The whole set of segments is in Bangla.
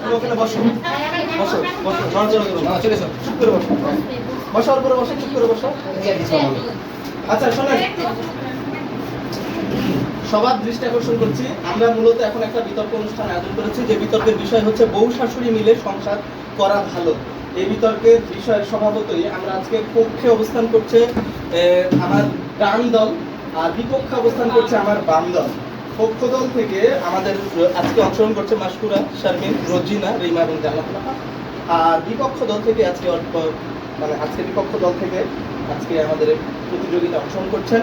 তুমি ওখানে বসো। বসো বসো। নড়াচড়া করো না চলে চুপ করে বসো। বসার পরে বসো চুপ করে বসো। আচ্ছা শোনেন। সবার দৃষ্টি আকর্ষণ করছি। আমরা মূলত এখন একটা বিতর্ক অনুষ্ঠান আয়োজন করেছি। যে বিতর্কের বিষয় হচ্ছে বউ শাশুড়ি মিলে সংসার করা ভালো। এই বিতর্কের বিষয়ের স্বভাবতই আমরা আজকে পক্ষে অবস্থান করছে আমার ডান দল আর বিপক্ষে অবস্থান করছে আমার বাম দল। পক্ষ দল থেকে আমাদের আজকে অংশগ্রহণ করছে মাসকুরা, শারমিন, রোজিনা, রিমা এবং জান্নাত আর বিপক্ষ দল থেকে আজকে অল্প মানে আজকে বিপক্ষ দল থেকে আজকে আমাদের প্রতিযোগিতা অংশগ্রহণ করছেন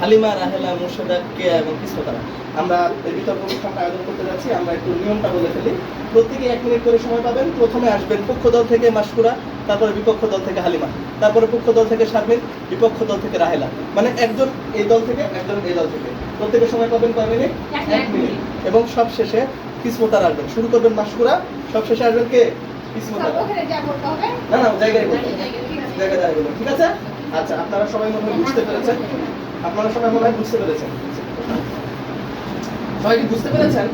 হালিমা রাহেলা মুর্শিদা কেয়া এবং কিসমতারা আমরা এই বিতর্ক অনুষ্ঠানটা আয়োজন করতে যাচ্ছি আমরা একটু নিয়মটা বলে ফেলি। প্রত্যেকে এক মিনিট করে সময় পাবেন। প্রথমে আসবেন পক্ষ দল থেকে মাসকুরা তারপরে বিপক্ষ দল থেকে হালিমা তারপরে পক্ষ দল থেকে শারমিন বিপক্ষ দল থেকে রাহেলা। মানে একজন এই দল থেকে একজন এই দল থেকে। প্রত্যেকে সময় পাবেন কয় মিনিট? এক মিনিট। এবং সব শেষে কিসমতার আসবেন। শুরু করবেন মাসকুরা সব শেষে আসবেন কে কিসমতারা না না জায়গায়। জায়গায় দাঁড়িয়ে ঠিক আছে? আচ্ছা আপনারা সবাই মনে হয় বুঝতে পেরেছেন। আপনারা সবাই মনে হয় বুঝতে পেরেছেন। সবাই কি বুঝতে পেরেছেন?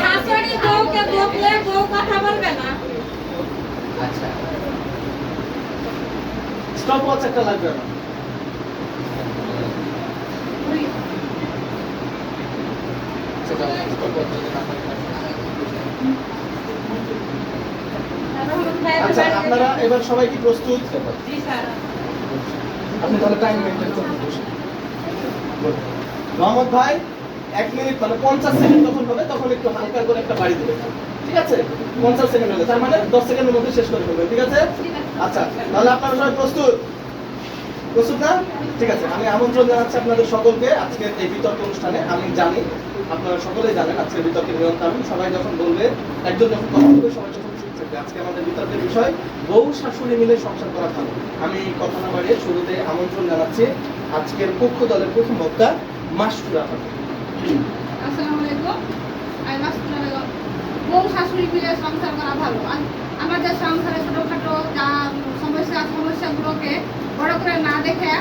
শাশুড়ি বউকে বকলে বউ কথা বলবে না। আচ্ছা। স্টপ ওয়াচ একটা লাগবে আমার আচ্ছা আপনারা এবার সবাই কি প্রস্তুত? আপনি তাহলে টাইম মেনটেন বসুন। মোহাম্মদ ভাই, এক মিনিট মানে পঞ্চাশ সেকেন্ড যখন হবে, তখন একটু হালকা করে একটা বাড়ি দেবেন ঠিক আছে? পঞ্চাশ সেকেন্ড হলে তার মানে দশ সেকেন্ডের মধ্যে শেষ করে ফেলবেন ঠিক আছে? আচ্ছা তাহলে আপনারা সবাই প্রস্তুত? প্রস্তুত না? ঠিক আছে আমি আমন্ত্রণ জানাচ্ছি আপনাদের সকলকে আজকের এই বিতর্ক অনুষ্ঠানে আমি জানি আপনারা সকলেই জানেন আজকের বিতর্কের নিয়ম কানুন সবাই যখন বলবে একজন যখন কথা বলবে সবাই যখন চুপ থাকবে। আজকে আমাদের বিতর্কের বিষয় বউ শাশুড়ি মিলে সংসার করা ভালো। আমি কথা না বাড়িয়ে শুরুতে আমন্ত্রণ জানাচ্ছি আজকের পক্ষ দলের প্রথম বক্তা মাসুরা আসসালামু আলাইকুম। আমি বেগম বউ শাশুড়ি মিলে সংসার করা ভালো। আর আমাদের সংসারে ছোটোখাটো যা সমস্যা সমস্যাগুলোকে বড় করে না দেখে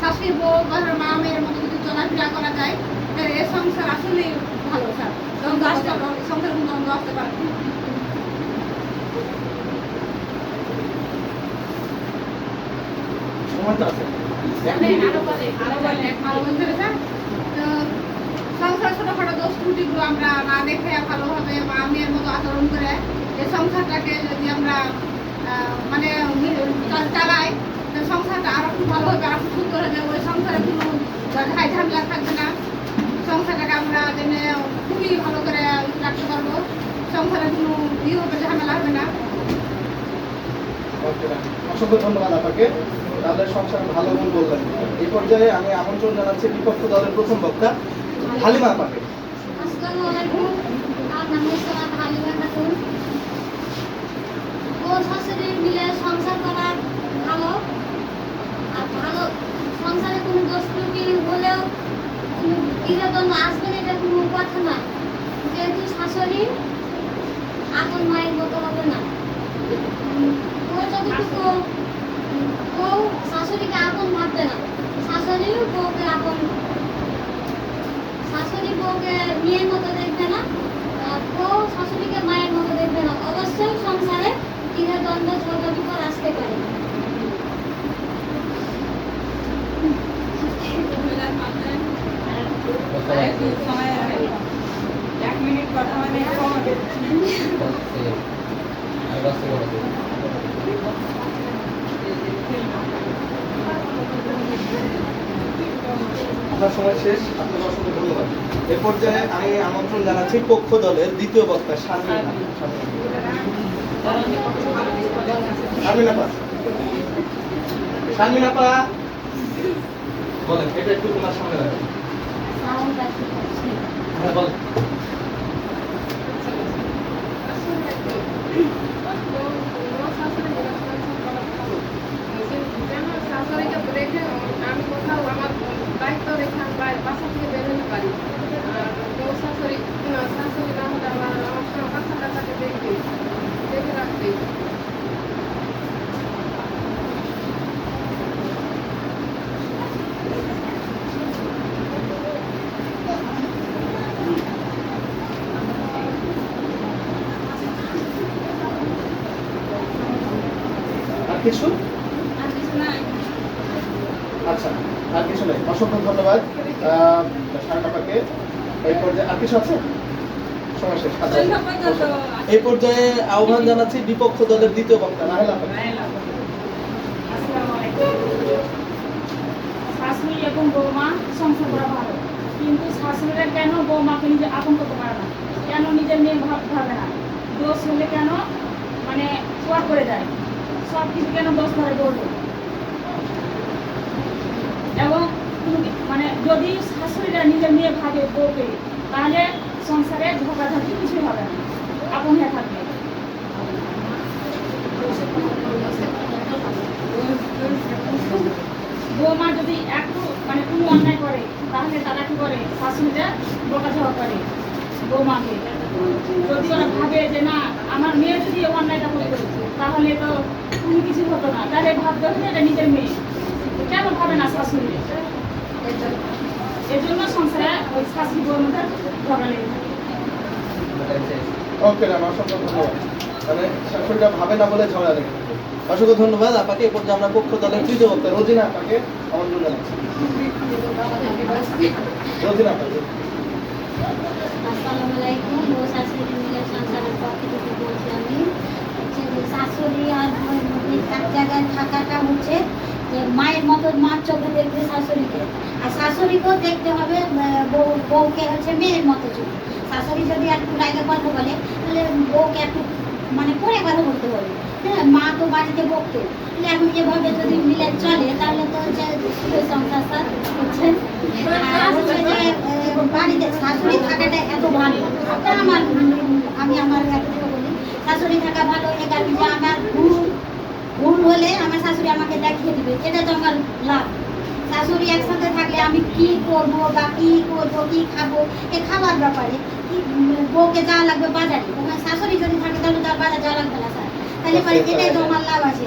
শাশুড়ি বউ বা মা মেয়ের মতো যদি চলাফেরা করা যায় তাহলে এ সংসার আসলেই ভালো স্যার। সংসার কিন্তু আমরা আসতে পারে সময়টা আছে। ভালো বলতে পেরেছেন? তো সংসার ছোটখাটো দোষ ত্রুটিগুলো আমরা না দেখে ভালোভাবে মা মেয়ের মতো আচরণ করে এই সংসারটাকে যদি আমরা মানে চালাই সংসারটা আরও খুব ভালো হবে, আরও খুব সুন্দর হবে ওই সংসারে কোনো ঝাই ঝামেলা থাকবে না। সংসারটাকে আমরা যেন খুবই ভালো করে রাখতে পারব। সংসারে কোনো ইয়ে ঝামেলা হবে না। অসংখ্য ধন্যবাদ আপনাকে। তাহলে সংসার ভালো মন বললেন এই পর্যায়ে আমি আমন্ত্রণ জানাচ্ছি বিপক্ষ দলের প্রথম বক্তা হালিমা শাশুড়ি আপন মায়ের মতো হবে না। ও যতটুকু বউ শাশুড়িকে আপন ভাববে না। শাশুড়িও বউকে আপন শাশুড়ি বউকে, মেয়ের মতো দেখবে না বউ শাশুড়িকে মায়ের মতো দেখবে না অবশ্যই সংসারে দ্বিধাদ্বন্দ্ব ঝগড়া বিপদ আসতে পারে এক মিনিট কথা মানে। আপনার সময় শেষ। আপনাকে অসংখ্য ধন্যবাদ। এ পর্যায়ে আমি আমন্ত্রণ জানাচ্ছি পক্ষ দলের দ্বিতীয় বক্তা শারমিন শারমিন আপা। শারমিন আপা। বলেন এটা একটু তোমার সামনে রাখেন। হ্যাঁ বলেন। আমি কোথাও আমার দায়িত্ব আমি বাসা থেকে বের হতে পারি। আর বউ শাশুড়ি না, শাশুড়ি না হলে আমার আমার সঙ্গে বাচ্চা কাচ্চাকে আর কিছু আর কিছু নাই আচ্ছা আর কিছু নেই অসংখ্য ধন্যবাদ আহ, সারাটাপাকে এই পর্যায়ে আর কিছু আছে? আচ্ছা। এই পর্যায়ে আহ্বান জানাচ্ছি বিপক্ষ দলের দ্বিতীয় বক্তা আলাইকুম। শাশুড়ি এবং বৌমা সংসার করা ভালো। কিন্তু শাশুড়িরা কেন বৌমাকে নিজে আপন করতে পারে না? কেন নিজের মেয়ে ভাব ভাবে না? দোষ হলে কেন মানে পর করে দেয়? সব কিছু কেন দোষ ধরে বলবে? এবং তুমি- মানে যদি শাশুড়িরা নিজের মেয়ে ভাবে বউকে তাহলে সংসারে ঝগড়াঝাটি কিছুই হবে না। আপন হয়ে থাকবে। বৌমা যদি একটু মানে কোনো অন্যায় করে, তাহলে তারা কি করে? শাশুড়িটা বকাঝকা করে বৌমাকে। যদি ওরা ভাবে যে না, আমার মেয়ে যদি অন্যায়টা করতো তাহলে তো কোনো কিছু হতো না। তাহলে ভাবতে হবে এটা নিজের মেয়ে। কেন ভাবে না শাশুড়ি এজন্য সংসারে ওই শাশুড়ি বউর মধ্যে ঝগড়া লেগে ওকে ম্যাম অসংখ্য ধন্যবাদ মানে শাশুড়িটা ভাবে না বলে ঝগড়া লেগে অসংখ্য ধন্যবাদ আপাকে এ পর্যায়ে আমরা পক্ষ দলের তৃতীয় বক্তা রোজিনা আপাকে আমন্ত্রণ জানাচ্ছি। রোজিনা আপা আসসালামু আলাইকুম ও শাশুড়ি মিলে সংসারের পক্ষ থেকে বলছি আমি। শাশুড়ি আর বউয়ের মধ্যে এক জায়গায় থাকাটা হচ্ছে যে মায়ের মতো মার চোখে দেখবে শাশুড়িকে। আর শাশুড়িকেও দেখতে হবে বউ, বউকে হচ্ছে মেয়ের মতো চোখে শাশুড়ি যদি একটু রাগে কথা বলে, তাহলে বউকে একটু মানে পরে কথা বলতে হবে হ্যাঁ মা তো বাড়িতে বকতো। এখন যেভাবে যদি মিলে চলে, তাহলে তো হচ্ছে সংসার হচ্ছে। বাড়িতে শাশুড়ি থাকাটা এত ভালো। আমার, আমি আমার বলি, শাশুড়ি থাকা ভালো এ কারণে যে আমার ভুল হলে আমার শাশুড়ি আমাকে দেখিয়ে দিবে। এটা তো আমার লাভ। শাশুড়ি একসাথে থাকলে আমি কি করব বা কি করব কি খাব এ খাবার ব্যাপারে কি বউকে যাওয়া লাগবে বাজারে। তোমার শাশুড়ি যদি থাকে তাহলে তার বাজার যাওয়া লাগবে না স্যার। তাহলে পরে এটাই তো আমার লাভ আছে।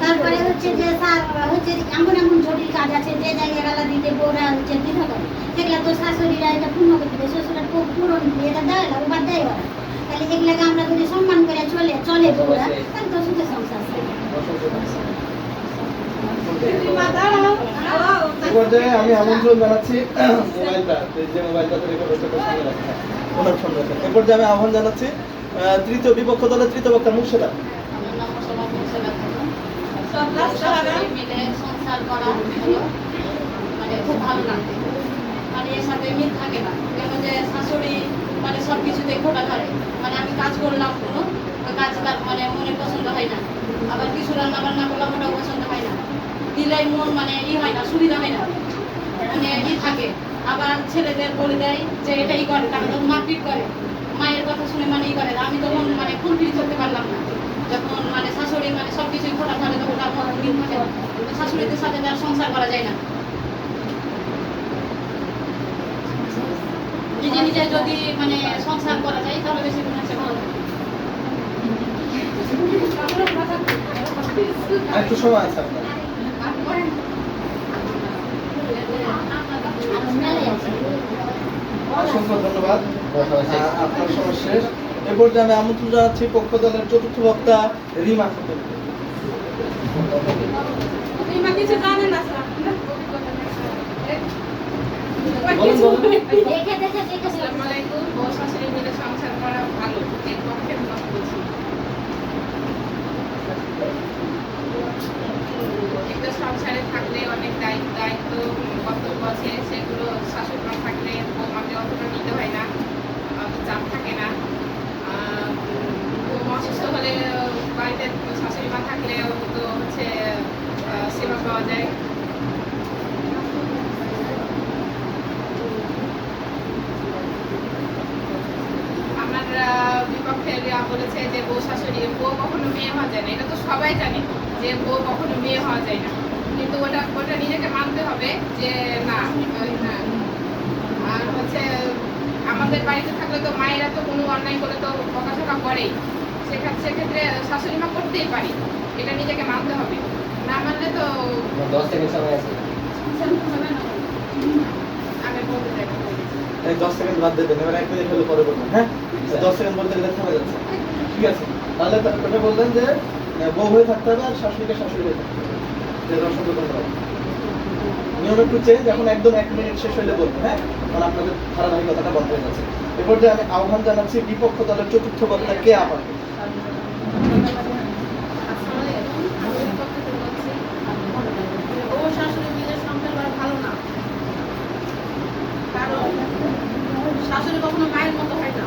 তারপরে হচ্ছে যে স্যার হচ্ছে এমন এমন জটিল কাজ আছে যে জায়গায় গেলা দিতে বউরা হচ্ছে দ্বিধা করে সেগুলা শাশুড়িরা এটা পূর্ণ করে দিবে শ্বশুরা পূ- পূরণ এটা দেয় না ওবার দেয় ওরা। তাহলে এগুলাকে আমরা যদি সম্মান করে চলে চলে বউরা তাহলে তো সুখে সংসার আমি আমন্ত্রণ জানাচ্ছি মোবাইলটা যে মোবাইলটা ওনার সঙ্গে আমি আহ্বান জানাচ্ছি তৃতীয় বিপক্ষ দলের তৃতীয় বক্তা মুর্শেদা সংসার করা মানে খুব ভালো এর সাথে মিল থাকে না। কেন যে শাশুড়ি মানে সব কিছুতে খোটা ধরে। মানে আমি কাজ করলাম কোনো কাজ তার মানে মনে পছন্দ হয় না। আবার কিছু রান্না বান্না করলাম, ওটাও পছন্দ হয় না। দিলাই মন মানে ই হয় না, সুবিধা হয় না। মানে ই থাকে। আবার ছেলেদের বলে দেয় যে এটাই করে তারা তখন মারপিট করে। মায়ের কথা শুনে মানে ই করে আমি তখন মানে ফুলফিল করতে পারলাম না। যখন মানে শাশুড়ি মানে সব কিছুই খোটা ধরে, তখন তার মন থাকে শাশুড়িদের সাথে তার সংসার করা যায় না। নিজে নিজে যদি মানে সংসার করা যায় তাহলে বেশি মনে হচ্ছে ভালো একটু সময় আছে আপনার। অসংখ্য ধন্যবাদ। আপনার সময় শেষ। এ পর্যায়ে আমি আমন্ত্রণ জানাচ্ছি পক্ষ দলের চতুর্থ বক্তা রিমা খাতুনকে। মা কিছু জানে না সংসার করা ভালো একটা সংসারে থাকলে অনেক দায়িত্ব দায়িত্ব কর্তব্য আছে সেগুলো শাশুড়ি থাকলে বৌমাকে অতটা নিতে হয় না অত চাপ থাকে না বৌমা অসুস্থ হলে বাড়িতে শাশুড়ি থাকলে তো হচ্ছে সেবা পাওয়া যায় আমার আহ, বিপক্ষে রিয়া বলেছে যে বউ শাশুড়ি বউ কখনো মেয়ে হওয়া যায় না। এটা তো সবাই জানে যে বউ কখনো মেয়ে হওয়া যায় না। কিন্তু ওটা ওটা নিজেকে মানতে হবে যে না আর হচ্ছে আমাদের বাড়িতে থাকলে তো মায়েরা তো কোনো অন্যায় করে তো বকাঝকা করেই। সেক্ষেত্রে সেক্ষেত্রে শাশুড়ি মা করতেই পারি। এটা নিজেকে মানতে হবে। না মানলে তো দশ সেকেন্ড সময় আছে না বলতে চাই দশ সেকেন্ড বাদ দেবেন এবার এক মিনিট হলে পরে বলবেন হ্যাঁ? দশ সেকেন্ড বলতে গেলে যাচ্ছে। ঠিক আছে। তাহলে ওটা বললেন যে বউ হয়ে থাকতে হবে আর শাশুড়িকে শাশুড়ি হয়ে থাকতে হবে। নিয়ম একটু চেঞ্জ এখন একদম এক মিনিট শেষ হলে বলবেন হ্যাঁ? কারণ আপনাদের ধারাবাহিকতাটা বন্ধ হয়ে যাচ্ছে। এরপর যে আমি আহ্বান জানাচ্ছি, বিপক্ষ দলের চতুর্থ বক্তা কে কারণ শাশুড়ি কখনো মায়ের মতো হয় না।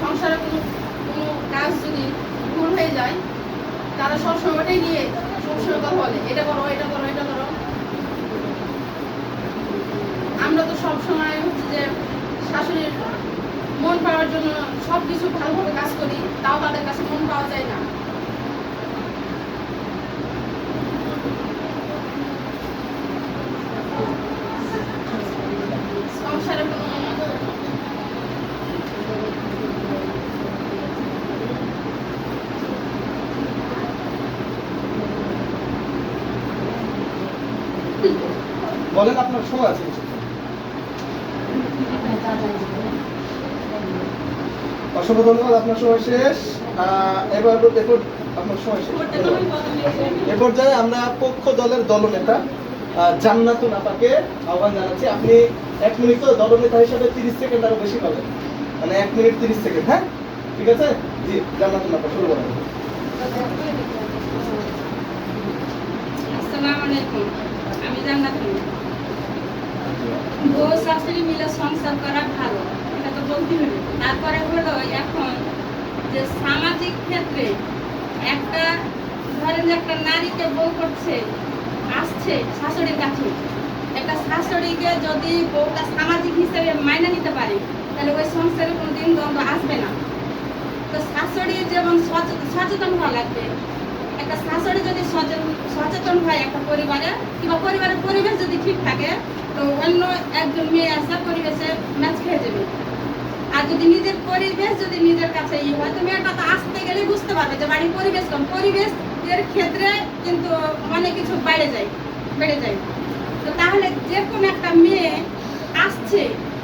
সংসারে কোনো কোনো কাজ যদি ভুল হয়ে যায়, তারা সবসময় ওটাই নিয়ে সবসময় কথা বলে, এটা করো এটা করো এটা করো। আমরা তো সবসময় হচ্ছে যে শাশুড়ির মন পাওয়ার জন্য সব কিছু ভালোভাবে কাজ করি, তাও তাদের কাছে মন পাওয়া যায় না সংসারে কোনো আপনার আছে। অসংখ্য ধন্যবাদ আপনার সময় শেষ। এবার এরপর আপনার সময় শেষ। এ পর্যায়ে আমরা পক্ষ দলের দলনেতা জান্নাতুন আপাকে আহ্বান জানাচ্ছি। আপনি এক মিনিট তো দলনেতা হিসাবে তিরিশ সেকেন্ড আরও বেশি পাবেন। মানে এক মিনিট তিরিশ সেকেন্ড হ্যাঁ? ঠিক আছে? জি জান্নাতুন আপা শুরু করেন। আসসালামু আলাইকুম। আমি জান্নাতুল। বউ শাশুড়ি মিলে সংসার করা ভালো, এটা তো বলতে হবে। তারপরে হলো এখন যে সামাজিক ক্ষেত্রে একটা ধরেন একটা নারীকে বউ করছে, আসছে শাশুড়ির কাছে, একটা শাশুড়িকে যদি বউটা সামাজিক হিসেবে মাইনে নিতে পারে, তাহলে ওই সংসারে কোনোদিন দ্বন্দ্ব আসবে না। তো শাশুড়ি যেমন সচেতন হওয়া লাগবে একটা শাশুড়ি যদি সচেতন হয় একটা পরিবারে, কিংবা পরিবারের পরিবেশ যদি ঠিক থাকে, তো অন্য একজন মেয়ে আসে পরিবেশে ম্যাচ খেয়ে যাবে। আর যদি নিজের পরিবেশ যদি নিজের কাছে ইয়ে হয়, তো মেয়েটা তো আসতে গেলে বুঝতে পারবে যে বাড়ির পরিবেশ কম। পরিবেশ এর ক্ষেত্রে কিন্তু অনেক কিছু বেড়ে যায় বেড়ে যায়। তো তাহলে যে কোনো একটা মেয়ে আসছে,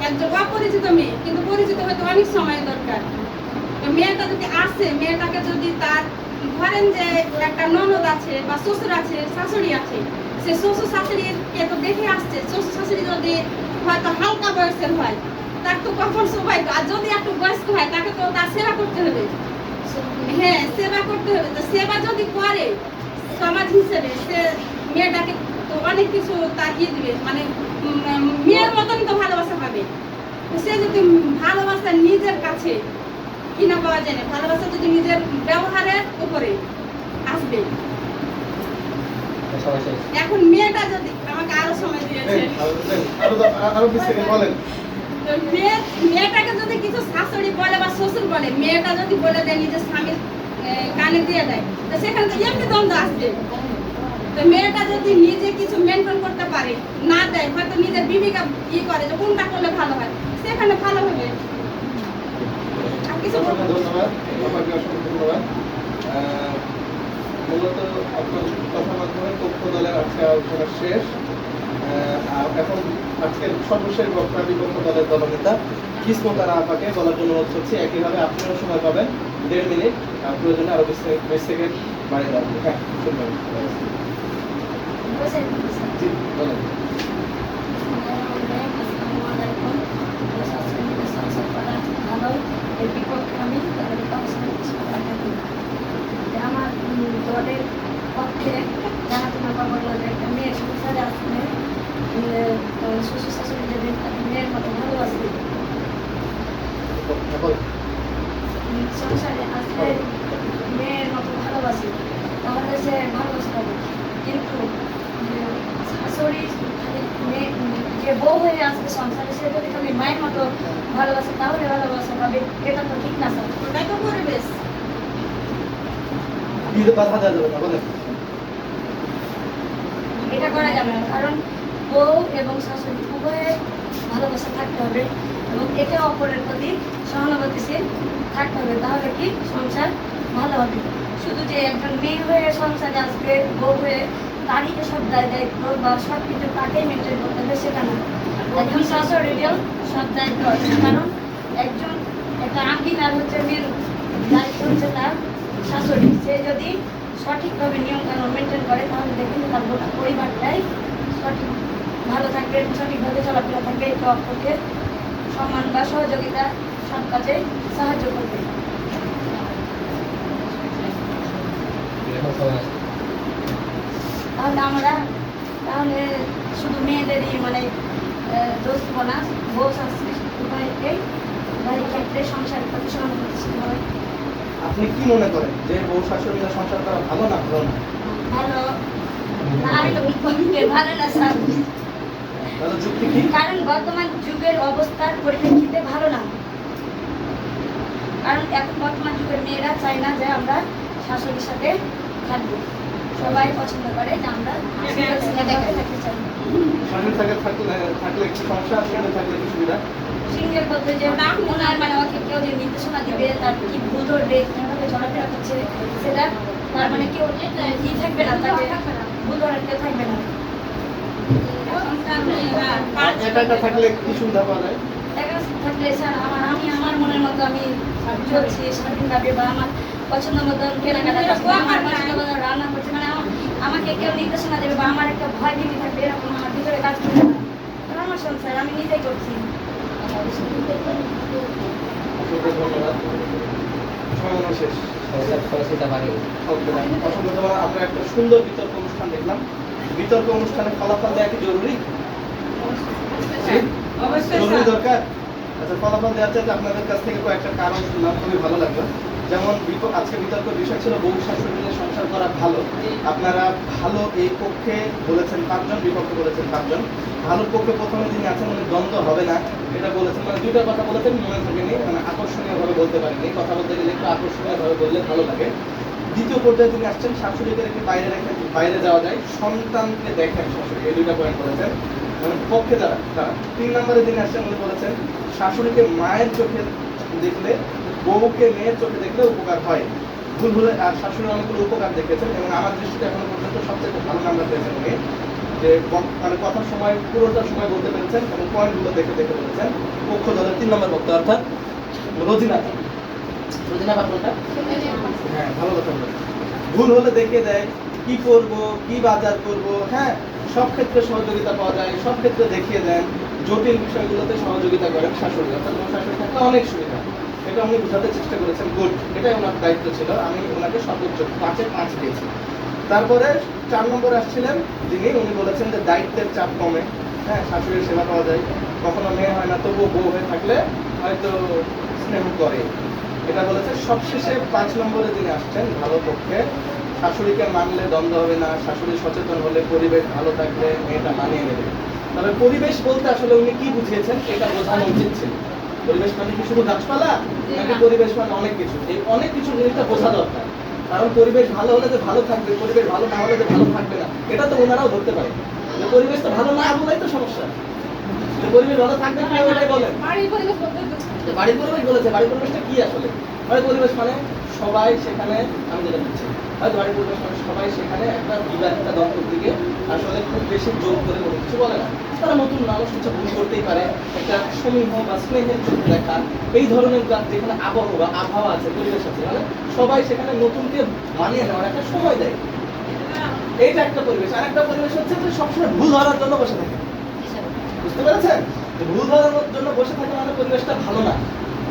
একজন অপরিচিত মেয়ে, কিন্তু পরিচিত হয়তো অনেক সময় দরকার। মেয়েটা যদি আসে, মেয়েটাকে যদি তার ধরেন যে একটা ননদ আছে বা শ্বশুর আছে, শাশুড়ি আছে, সে শ্বশুর শাশুড়িকে তো দেখে আসছে, শ্বশুর শাশুড়ি যদি হয়তো হালকা বয়সের হয়, তার তো কখন সৌভাগ্য আর যদি একটু বয়স্ক হয়, তাকে তো তার সেবা করতে হবে। হ্যাঁ সেবা করতে হবে। তো সেবা যদি করে, সমাজ হিসেবে সে মেয়েটাকে তো অনেক কিছু তার ইয়ে দিবে মানে মেয়ের মতনই তো ভালোবাসা পাবে। সে যদি ভালোবাসা নিজের কাছে কিনা পাওয়া যায় না, ভালোবাসা যদি নিজের ব্যবহারের উপরে আসবে সবাই শেষ এখন মেয়েটা যদি আমাকে আরও সময় দিয়েছে। আরও বলেন। মেয়ে মেয়েটাকে যদি কিছু শাশুড়ি বলে বা শ্বশুর বলে মেয়েটা যদি বলে দেয় নিজের স্বামীর কানে দিয়ে দেয় তো সেখানে তো এমনি দ্বন্দ্ব আসবে। তো মেয়েটা যদি নিজে কিছু মেনটেন করতে পারে না দেয় হয়তো নিজের বিবিকা ই করে যে কোনটা করলে ভালো হয়। সেখানে ভালো হবে। আর কিছু ধন্যবাদ আপনাকে অসংখ্য ধন্যবাদ আহ, মূলত আপনার কথার মাধ্যমে পক্ষ দলের আজকে আলোচনা শেষ। আর এখন আজকের সর্বশেষ বক্তা বিপক্ষ দলের দলনেতা কিসমতারা আপাকে বলার জন্য অনুরোধ করছি। একইভাবে আপনিও সময় পাবেন। দেড় মিনিট। আর প্রয়োজনে আরও বিশ সেকেন্ড বাড়িয়ে হবে। হ্যাঁ শুনবেন। জি বলেন। আমার দলের পক্ষে জানাতে না পারব যে একটা মেয়ে সংসারে আসলে শ্বশুর শাশুড়ি তাকে মেয়ের মতো ভালোবাসে সংসারে আসলে মেয়ের মতো ভালোবাসে। তাহলে সে ভালোবাসা পাবে কিন্তু শাশুড়ি মেয়ে যে বউ হয়ে আসবে সংসারে সে যদি খালি মায়ের মতো ভালোবাসে তাহলে ভালোবাসা পাবে। এটা তো ঠিক না স্যার। ওটাই তো পরিবেশ। বিয়ে বাধা দেওয়া যাবে না এটা করা যাবে না, কারণ বউ এবং শাশুড়ি উভয়ের ভালোবাসা থাকতে হবে এবং একে অপরের প্রতি সহানুভূতিশীল থাকতে হবে, তাহলে কি সংসার ভালো হবে? শুধু যে একজন মেয়ে হয়ে সংসারে আসবে, বউ হয়ে তারিখে সব দায় দায়িত্ব বা সব কিছু তাকেই মেনটেন করতে হবে সেটা না একজন শাশুড়িরও সব দায়িত্ব আছে, কারণ একজন একটা আঙ্গিনার হচ্ছে মেন দায়িত্ব হচ্ছে তার শাশুড়ি, সে যদি সঠিকভাবে নিয়মকানুন মেনটেন করে, তাহলে দেখবেন তার গোটা পরিবারটাই সঠিক, ভালো থাকবে, সঠিকভাবে চলাফেরা থাকবে, একে অপরকে সম্মান বা সহযোগিতা সব কাজে সাহায্য করবে। তাহলে আমরা, তাহলে শুধু মেয়েদেরই মানে দোষ দিব না বউ শাস্ত্রী উভয়কেই উভয় ক্ষেত্রে সংসারের প্রতি সহানুভূতিশীল হবে আপনি কি মনে করেন যে বউ শাশুড়ি সংসার করা ভালো না ভালো না? ভালো। কি? কারণ বর্তমান যুগের অবস্থার পরিপ্রেক্ষিতে ভালো না। কারণ এখন বর্তমান যুগের মেয়েরা চায় না যে আমরা শাশুড়ির সাথে থাকব। সবাই পছন্দ করে যে আমরা থাকতে চাই। থাকলে থাকলে একটু সমস্যা? থাকলে একটু সুবিধা? সিঙ্গেল বলতে যে ওনার মানে ওকে কেউ যে নির্দেশনা দিবে তার কি ভুল ধরবে কীভাবে চলাফেরা করছে সেটা তার মানে কেউ ই থাকবে না তাকে ভুল ধরার কেউ থাকবে না। থাকলে কি সুবিধা পাওয়া যায়? একা থাকলে স্যার আমার আমি আমার মনের মতো আমি চলছি স্বাধীনভাবে বা আমার পছন্দ মতো কেনাকাটা আমার পছন্দ রান্না করছি মানে আমাকে কেউ নির্দেশনা দেবে বা আমার একটা ভয় ভীতি থাকবে এরকম আমার ভিতরে কাজ করবে না। আমার সংসার আমি নিজেই করছি। ধন্যবাদ শেষ অসংখ্য ধন্যবাদ। আমরা একটা সুন্দর বিতর্ক অনুষ্ঠান দেখলাম বিতর্ক অনুষ্ঠানে ফলাফল দেওয়া কি জরুরি জরুরি দরকার আচ্ছা ফলাফল দেওয়ার চাইতে আপনাদের কাছ থেকে কয়েকটা কারণ শুনলাম খুবই ভালো লাগল যেমন আজকে বিতর্ক বিষয় ছিল, বউ মিলে সংসার করা ভালো। আপনারা ভালো এই পক্ষে বলেছেন পাঁচজন, বিপক্ষে বলেছেন পাঁচজন। ভালো পক্ষে প্রথমে যিনি আছেন উনি দ্বন্দ্ব হবে না। এটা বলেছেন মানে দুইটা কথা বলেছেন, মনে থাকেনি মানে আকর্ষণীয় ভাবে বলতে পারেনি। কথা বলতে গেলে একটু আকর্ষণীয় ভাবে বললে ভালো লাগে। দ্বিতীয় পর্যায়ে তিনি আসছেন শাশুড়িকে রেখে বাইরে রেখে বাইরে যাওয়া যায়। সন্তানকে দেখেন শাশুড়ি, এই দুইটা পয়েন্ট বলেছেন। মানে পক্ষে যারা তারা তিন নম্বরে যিনি আসছেন, উনি বলেছেন, শাশুড়িকে মায়ের চোখে দেখলে বউকে মেয়ের চোখে দেখলে উপকার হয়। ভুল ভুলে আর শাশুড়ি অনেকগুলো উপকার দেখেছেন এবং আমার দৃষ্টিতে এখনও পর্যন্ত সবথেকে ভালো নাম্বার পেয়েছেন উনি। যে মানে কথার সময় পুরোটা সময় বলতে পেরেছেন এবং পয়েন্টগুলো দেখে দেখে বলেছেন। পক্ষ দলের তিন নম্বর বক্তা, অর্থাৎ রোজিনা রোজিনা পাত্রটা হ্যাঁ ভালো কথা বলেছেন। ভুল হলে দেখিয়ে দেয়, কি করব, কি বাজার করব হ্যাঁ সব ক্ষেত্রে সহযোগিতা পাওয়া যায়, সব ক্ষেত্রে দেখিয়ে দেন, জটিল বিষয়গুলোতে সহযোগিতা করেন শাশুড়ি। অর্থাৎ শাশুড়ি থাকলে অনেক সুবিধা। এটা উনি বোঝাতে চেষ্টা করেছেন, গুড, এটাই ওনার দায়িত্ব ছিল, আমি ওনাকে সর্বোচ্চ পাঁচে পাঁচ দিয়েছি। তারপরে চার নম্বরে আসছিলেন, যিনি উনি বলেছেন যে দায়িত্বের চাপ কমে। হ্যাঁ শাশুড়ির সেবা পাওয়া যায়, কখনো মেয়ে হয় না, তবুও বউ হয়ে থাকলে হয়তো স্নেহ করে। এটা বলেছে, সবশেষে পাঁচ নম্বরে যিনি আসছেন, ভালো পক্ষে, শাশুড়িকে মানলে দ্বন্দ্ব হবে না, শাশুড়ি সচেতন হলে পরিবেশ ভালো থাকলে মেয়েটা মানিয়ে নেবে। তবে পরিবেশ বলতে আসলে উনি কি বুঝিয়েছেন, এটা বোঝানো উচিত ছিল। পরিবেশ মানে কি শুধু গাছপালা? নাকি পরিবেশ মানে অনেক কিছু? এই অনেক কিছু জিনিসটা বোঝা দরকার। কারণ পরিবেশ ভালো হলে যে ভালো থাকবে পরিবেশ ভালো না হলে যে ভালো থাকবে না এটা তো ওনারাও ধরতে পারে। যে পরিবেশ তো ভালো না বলাই তো সমস্যা। পরিবেশ ভালো থাকবে না ওটাই বলেন বাড়ির পরিবেশ বলতে বাড়ির পরিবেশ বলেছে। বাড়ির পরিবেশটা কি আসলে? বাড়ির পরিবেশ মানে সবাই সেখানে আমি যেটা বলছি হয়তো বাড়ির পরিবেশ মানে সবাই সেখানে একটা বিবাহিত দম্পতিকে আসলে খুব বেশি জোর করে কোনো কিছু বলে না। তারা নতুন মানুষ কিছু ভুল করতেই পারে। একটা সমীহ বা স্নেহের চোখে দেখা। এই ধরনের যেখানে আবহাওয়া আবহাওয়া আছে, পরিবেশ আছে মানে সবাই সেখানে নতুনকে মানিয়ে নেওয়ার একটা সময় দেয়। এইটা একটা পরিবেশ। আর একটা পরিবেশ হচ্ছে যে সবসময় ভুল ধরার জন্য বসে থাকে। বুঝতে পেরেছেন? ভুল ধরার জন্য বসে থাকে মানে পরিবেশটা ভালো না।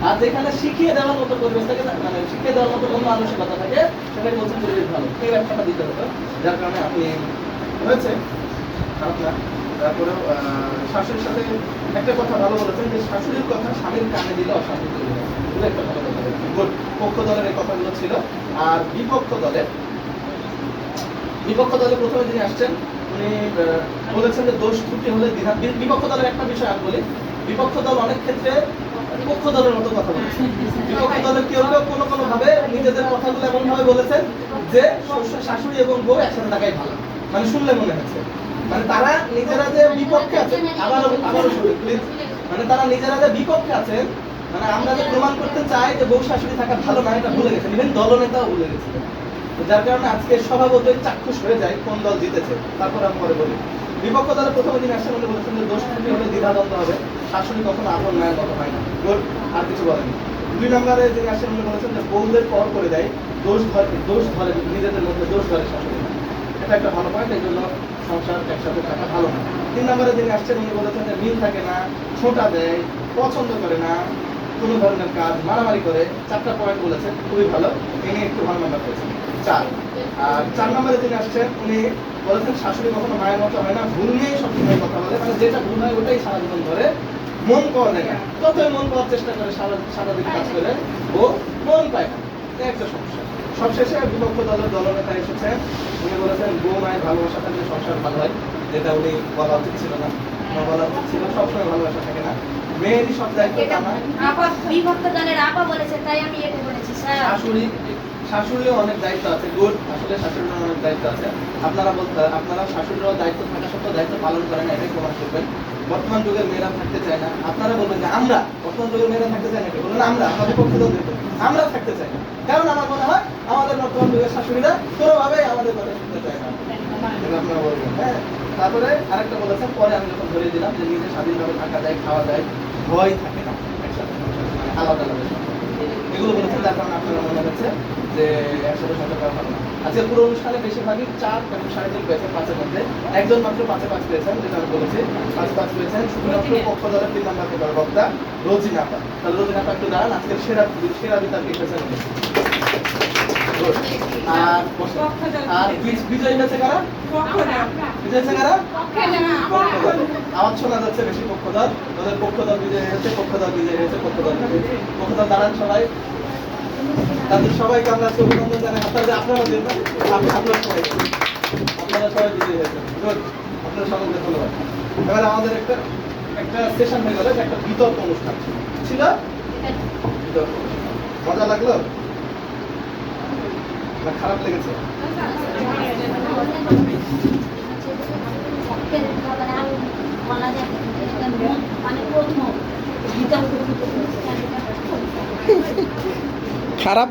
আর যেখানে শিখিয়ে দেওয়ার মতো পরিবেশ থাকে মানে শিখিয়ে দেওয়ার মতো কোনো মানসিকতা থাকে সেখানে বলছেন পরিবেশ ভালো। এই ব্যাখ্যাটা দিতে হতো যার কারণে আপনি হয়েছে খারাপ না। তারপরেও আহ, শাশুড়ির সাথে একটা কথা ভালো বলেছেন যে শাশুড়ির কথা স্বামীর কানে দিলে অশান্তি তৈরি হয়। একটা ভালো কথা গুড। পক্ষ দলের এই কথাগুলো ছিল। আর বিপক্ষ দলের বিপক্ষ দলে প্রথমে যিনি আসছেন উনি বলেছেন যে দোষ ত্রুটি হলে বিপক্ষ দলের একটা বিষয় আমি বলি। বিপক্ষ দল অনেক ক্ষেত্রে মতো কথা বলেছে। বিপক্ষ দলের কেউ কেউ কোনো কোনো ভাবে নিজেদের কথাগুলো বলেছেন যে শাশুড়ি এবং বউ একসাথে থাকাই ভালো। মানে শুনলে মনে হচ্ছে। মানে তারা নিজেরা যে বিপক্ষে শুনুন প্লিজ মানে তারা নিজেরা যে বিপক্ষে আছেন মানে আমরা যে প্রমাণ করতে চাই যে বউ, শাশুড়ি থাকা ভালো না এটা ভুলে গেছেন। ইভেন দলনেতাও ভুলে গেছিলেন যার কারণে আজকে স্বভাবতই চাক্ষুষ হয়ে যায় কোন দল জিতেছে। তারপর আমি পরে বলি। বিপক্ষ দলের প্রথমে দিন উনি বলেছেন যে দোষ হলে দ্বিধাদ্বন্দ্ব হবে। শাশুড়ি কখনো আপন মায়ের মতো হয় না। গুড আর কিছু বলেনি দুই নম্বরে যিনি আসেন উনি বলেছেন যে বউদের পর করে দেয়, দোষ ধরে দোষ ধরে, নিজেদের মধ্যে দোষ ধরে শাশুড়ি এটা একটা ভালো পয়েন্ট এই জন্য সংসার একসাথে থাকা ভালো না। তিন নম্বরে যিনি আসছেন উনি বলেছেন যে মিল থাকে না, ছোটা দেয়, পছন্দ করে না, কোনো ধরনের কাজ মারামারি করে। চারটা পয়েন্ট বলেছেন, খুবই ভালো। তিনি একটু ভালো নাম্বার পেয়েছেন। চার। আর চার নম্বরে যিনি আসছেন উনি বলেছেন শাশুড়ি কখনো মায়ের মতো হয় না, ভুল নিয়েই সবসময় কথা বলে। মানে যেটা ভুল হয় ওটাই সারা জীবন ধরে মন পাওয়া যায় না। যতই মন পাওয়ার চেষ্টা করে সারা সারাদিন কাজ করে ও মন পায় না। একটা সমস্যা। সবশেষে বিপক্ষ দলের দলনেতা এসেছেন উনি বলেছেন বউ মায়ের ভালোবাসা থাকলে সংসার ভালো হয়। যেটা উনি বলা উচিত ছিল না না বলা উচিত ছিল। সবসময় ভালোবাসা থাকে না। মেয়েরই সব দায়িত্ব এটা তা না আপা বিভক্ত দলের আপা বলেছে তাই আমি এটা বলেছি স্যার। শাশুড়ি শাশুড়িও অনেক দায়িত্ব আছে। গুড আসলে শাশুড়িরও অনেক দায়িত্ব আছে। আপনারা বলতে আপনারা শাশুড়িরও দায়িত্ব থাকা সত্ত্বেও দায়িত্ব পালন করেন এটাই প্রমাণ করবেন। বর্তমান যুগের মেয়েরা থাকতে চায় না। আপনারা বলবেন যে আমরা বর্তমান যুগের মেয়েরা থাকতে চায় না বললেন আমরা আমাদের পক্ষে তো আমরা থাকতে চাই না। কারণ আমার মনে হয় আমাদের বর্তমান যুগের শাশুড়িরা কোনোভাবেই আমাদের কথা শুনতে চায় না। আপনারা বলবেন। হ্যাঁ তারপরে আরেকটা বলেছেন পরে আমি যখন ধরে দিলাম যে নিজে স্বাধীনভাবে থাকা যায় খাওয়া যায় ভয় থাকে না একসাথে। মানে আলাদা আলাদা। এগুলো বলেছেন যার কারণে আপনারা মনে হচ্ছে যে একসাথে সংসার করা আজকে পুরো অনুষ্ঠানে বেশিরভাগই চার এবং সাড়ে তিন পেয়েছেন পাঁচের মধ্যে একজন মাত্র পাঁচে পাঁচ পেয়েছেন যেটা আমি বলেছি পাঁচ পাঁচ পেয়েছেন শুধুমাত্র পক্ষ দলের তিন নম্বর বক্তা রোজিনাপা তাহলে রোজিনাপা একটু দাঁড়ান আজকের সেরা সেরা বিতার্কিক। Good. আর আর বিজ- বিজয়ী কারা কারা? আমরা শোনা যাচ্ছে বেশি ওদের বিজয় হয়েছে বিজয় হয়েছে দাঁড়ান সবাই। তাদের সবাইকে আমরা অভিনন্দন জানাই। আপনারা দেন আপনি আপনারা সবাই। আপনারা সবাই বিজয় হয়েছেন। গুড আপনারা সকলকে ধন্যবাদ। এবার আমাদের একটা একটা সেশন হয়ে গেল একটা বিতর্ক অনুষ্ঠান ছিল। ছিল? বিতর্ক মজা লাগল? না খারাপ লেগেছে। মানে খারাপ